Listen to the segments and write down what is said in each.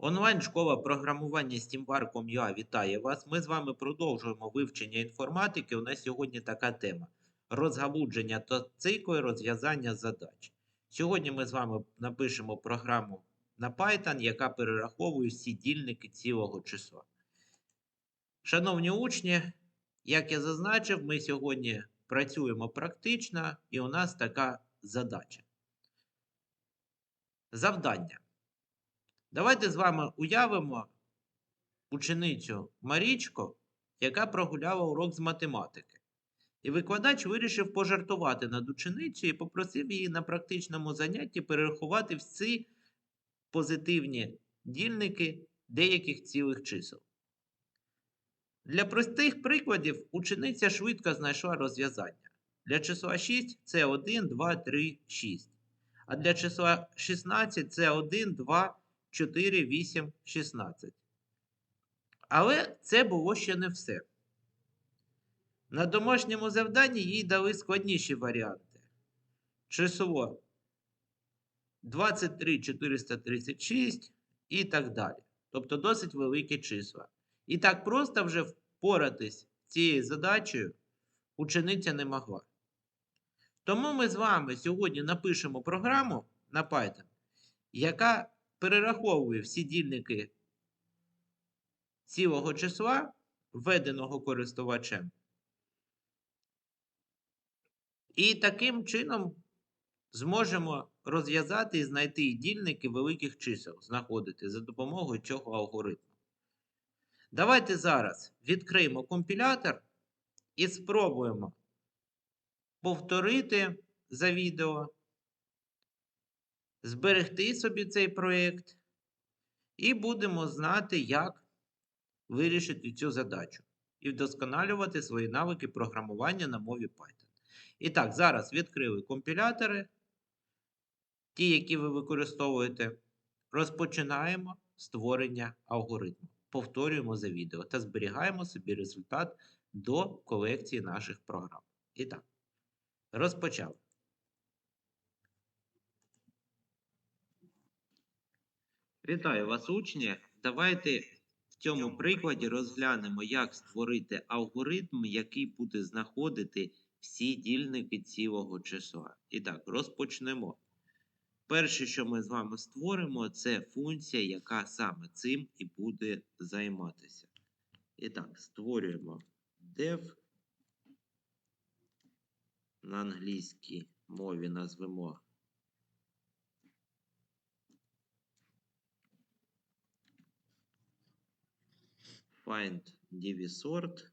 Онлайн-школа програмування Steambar.com.ua вітає вас. Ми з вами продовжуємо вивчення інформатики. У нас сьогодні така тема: розгалудження та цикли розв'язання задач. Сьогодні ми з вами напишемо програму на Python, яка перераховує всі дільники цілого числа. Шановні учні, як я зазначив, ми сьогодні працюємо практично, і у нас така задача. Завдання. Давайте з вами уявимо ученицю Марічку, яка прогуляла урок з математики. І викладач вирішив пожартувати над ученицею і попросив її на практичному занятті перерахувати всі позитивні дільники деяких цілих чисел. Для простих прикладів учениця швидко знайшла розв'язання. Для числа 6 це 1, 2, 3, 6. А для числа 16 це 1, 2, 4, 8, 16. Але це було ще не все. На домашньому завданні їй дали складніші варіанти. Число 23 436 і так далі. Тобто досить великі числа. І так просто вже впоратись цією задачею учениця не могла. Тому ми з вами сьогодні напишемо програму на Python, яка перераховує всі дільники цілого числа, введеного користувачем. І таким чином зможемо розв'язати і знайти дільники великих чисел, знаходити за допомогою цього алгоритму. Давайте зараз відкриємо компілятор і спробуємо повторити за відео, зберегти собі цей проєкт, і будемо знати, як вирішити цю задачу і вдосконалювати свої навики програмування на мові Python. І так, зараз відкрили компілятори, ті, які ви використовуєте. Розпочинаємо створення алгоритму. Повторюємо за відео та зберігаємо собі результат до колекції наших програм. І так, розпочали. Вітаю вас, учні! Давайте в цьому прикладі розглянемо, як створити алгоритм, який буде знаходити всі дільники цілого числа. І так, розпочнемо. Перше, що ми з вами створимо, це функція, яка саме цим і буде займатися. І так, створюємо def. На англійській мові назвемо find divisort.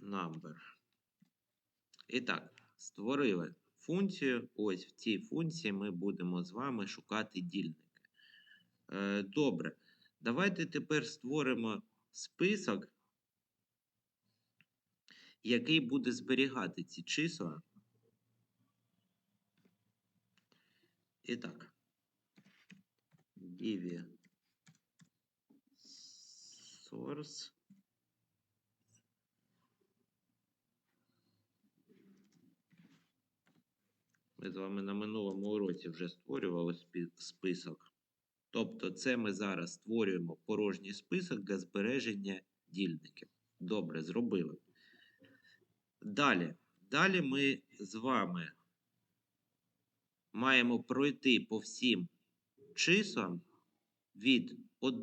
Number. І так, створили функцію. Ось в цій функції ми будемо з вами шукати дільники. Е, Добре. Давайте тепер створимо список який буде зберігати ці числа. І так. Divi source. Ми з вами на минулому уроці вже створювали список. Тобто, це ми зараз створюємо порожній список для збереження дільників. Добре, зробили. Далі. Далі ми з вами маємо пройти по всім числам від 1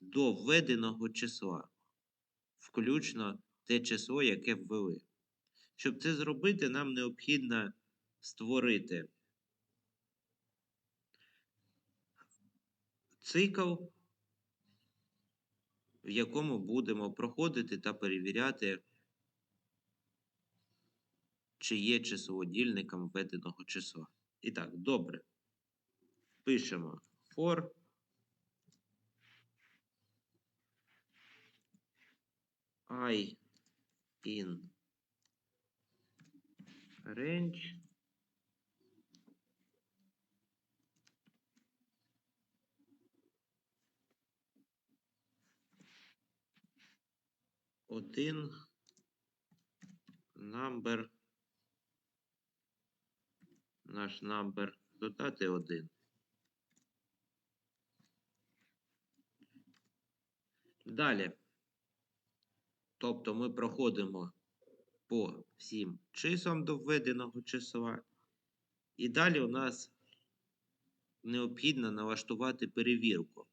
до введеного числа, включно те число, яке ввели. Щоб це зробити, нам необхідно створити цикл, в якому будемо проходити та перевіряти чи є число дільником введеного числа. І так, добре. Пишемо for. I in range один number наш number додати один. Далі. Тобто ми проходимо по всім числам до введеного числа. І далі у нас необхідно налаштувати перевірку.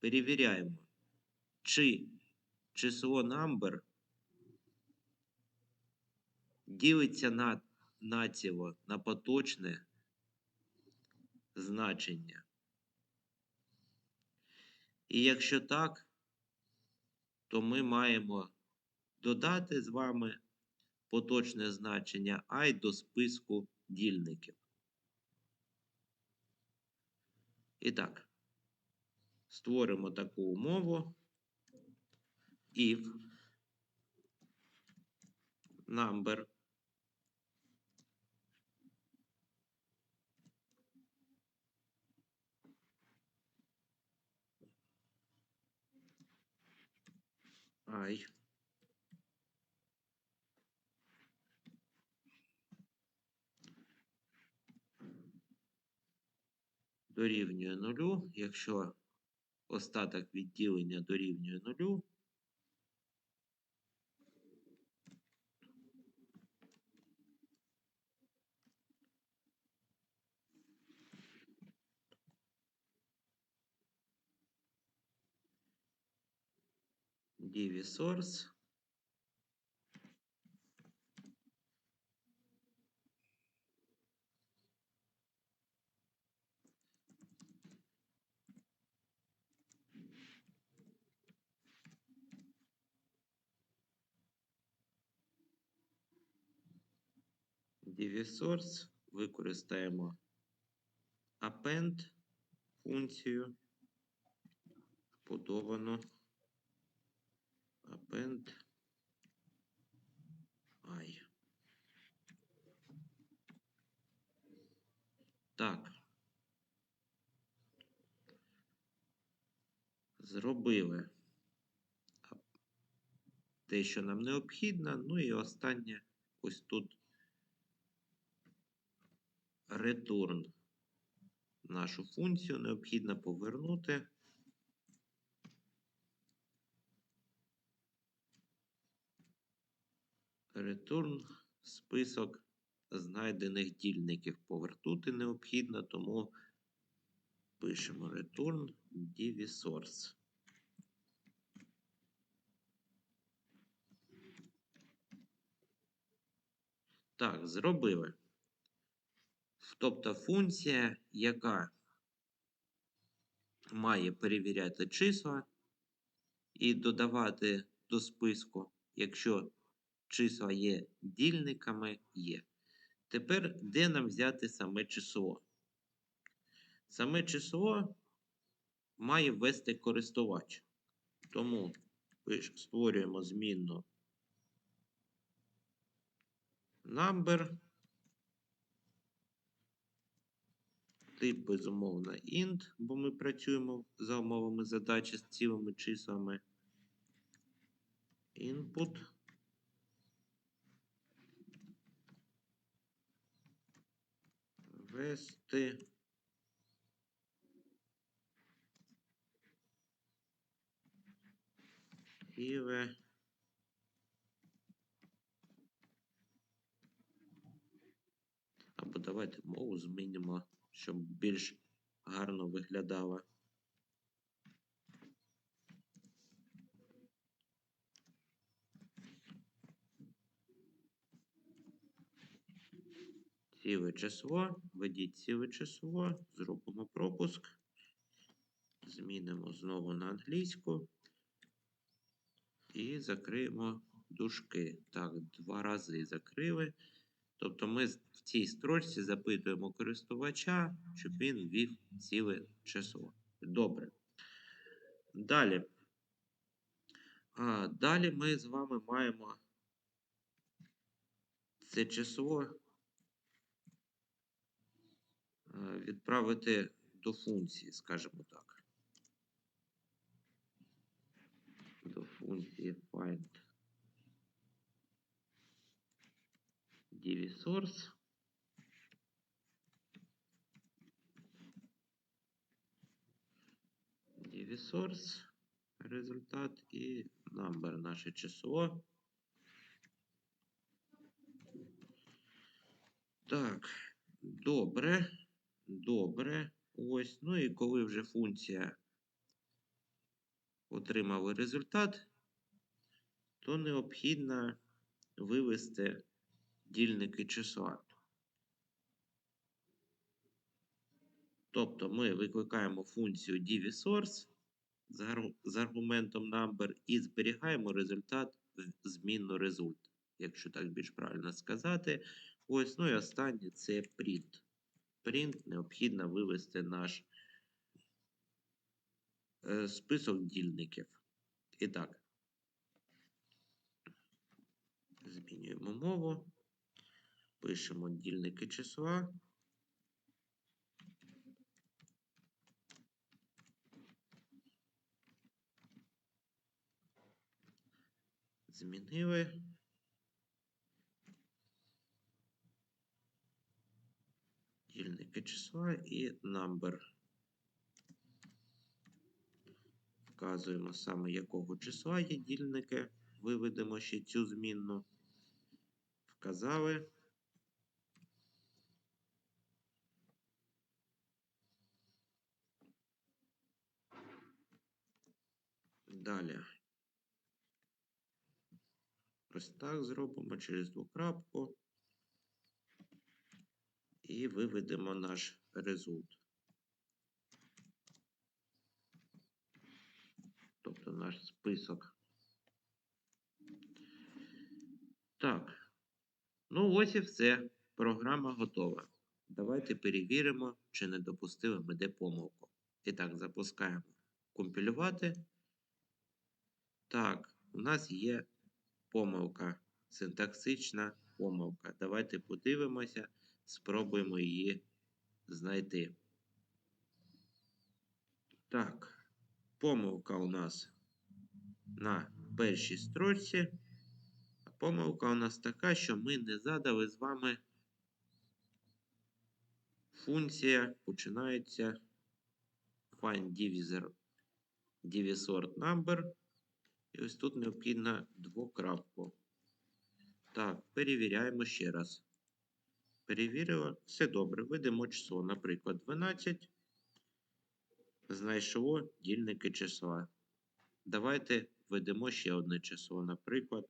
Перевіряємо, чи число number ділиться на націло на поточне значення. І якщо так, то ми маємо додати з вами поточне значення I до списку дільників. І так, створимо таку умову. If number I дорівнює нулю, якщо остаток відділення дорівнює нулю, divi source. Divi використаємо append функцію вбудовану append i. Так. Зробили те, що нам необхідно. Ну і останнє ось тут return. Нашу функцію необхідно повернути. Return список знайдених дільників повернути необхідно, тому пишемо return divi source. Так, зробили. Тобто функція, яка має перевіряти числа і додавати до списку, якщо числа є дільниками, є. Тепер де нам взяти саме число? Саме число має ввести користувач. Тому створюємо змінну number. Тип, безумовно, int, бо ми працюємо за умовами задачі з цілими числами. Input. Ввести. Іве. Або давайте мову змінимо, щоб більш гарно виглядало. Ціле число, введіть ціле число, зробимо пропуск. Змінимо знову на англійську. І закриємо дужки. Так, два рази закрили. Тобто ми в цій строчці запитуємо користувача, щоб він ввів ціле число. Добре. Далі. А, далі ми з вами маємо це число Е, відправити до функції, скажімо так. До функції find DivSource. DivSource, результат і number наше число. Так, добре. Добре. Ось. Ну і коли вже функція отримала результат, то необхідно вивести дільники числа. Тобто ми викликаємо функцію dvSource з аргументом number і зберігаємо результат в змінну result, якщо так більш правильно сказати. Ось, ну і останнє це print. Print необхідно вивести наш е, список дільників. І так, змінюємо мову, пишемо дільники числа. Змінили. Дільники числа і number. Вказуємо саме якого числа є дільники. Виведемо ще цю змінну. Вказали. Далі. Ось так зробимо через двокрапку. І виведемо наш результат. Тобто наш список. Так. Ну, ось і все. Програма готова. Давайте перевіримо, чи не допустили ми де помилку. І так, запускаємо компілювати. Так, у нас є помилка, синтаксична помилка. Давайте подивимося, спробуємо її знайти. Так, помилка у нас на першій строчці. Помилка у нас така, що ми не задали з вами функція починається find divisor, divisor number. І ось тут необхідно двокрапку. Так, перевіряємо ще раз. Перевірила. Все добре. Видимо число. Наприклад, 12. Знайшло дільники числа. Давайте введемо ще одне число. Наприклад,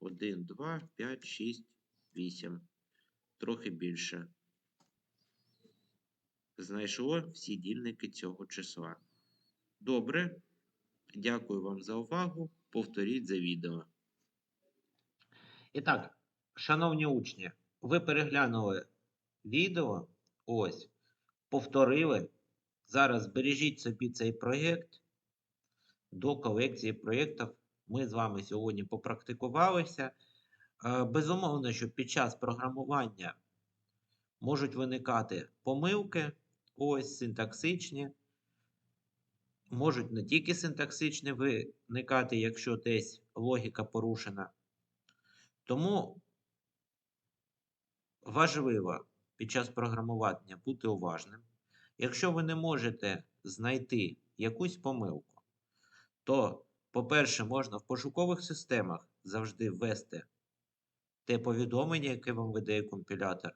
1, 2, 5, 6, 8. Трохи більше. Знайшло всі дільники цього числа. Добре. Дякую вам за увагу. Повторіть за відео. І так, шановні учні, ви переглянули відео. Ось, повторили. Зараз збережіть собі цей проєкт. До колекції проєктів ми з вами сьогодні попрактикувалися. Е, Безумовно, що під час програмування можуть виникати помилки, ось синтаксичні. Можуть не тільки синтаксичні виникати, якщо десь логіка порушена. Тому важливо під час програмування бути уважним. Якщо ви не можете знайти якусь помилку, то, по-перше, можна в пошукових системах завжди ввести те повідомлення, яке вам видає компілятор.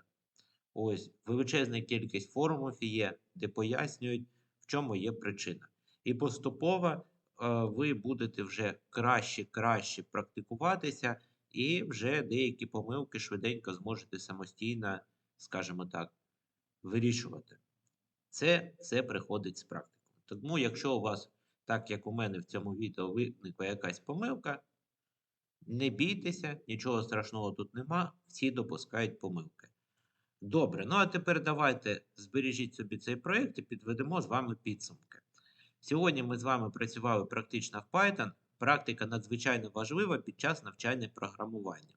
Ось величезна кількість форумів є, де пояснюють, в чому є причина. І поступово е, ви будете вже краще краще практикуватися, і вже деякі помилки швиденько зможете самостійно, скажімо так, вирішувати. Це все приходить з практикою. Тому, якщо у вас, так як у мене в цьому відео, виникла якась помилка, не бійтеся, нічого страшного тут нема, всі допускають помилки. Добре, ну а тепер давайте збережіть собі цей проєкт і підведемо з вами підсумки. Сьогодні ми з вами працювали практично в Python. Практика надзвичайно важлива під час навчання програмування.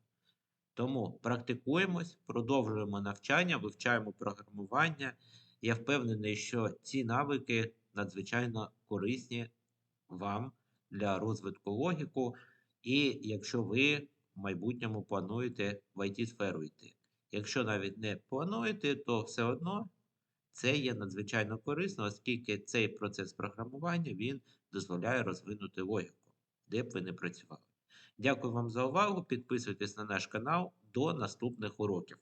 Тому практикуємось, продовжуємо навчання, вивчаємо програмування. Я впевнений, що ці навики надзвичайно корисні вам для розвитку логіку, і якщо ви в майбутньому плануєте в IT-сферу йти. Якщо навіть не плануєте, то все одно це є надзвичайно корисно, оскільки цей процес програмування він дозволяє розвинути логіку, де б ви не працювали. Дякую вам за увагу. Підписуйтесь на наш канал. До наступних уроків.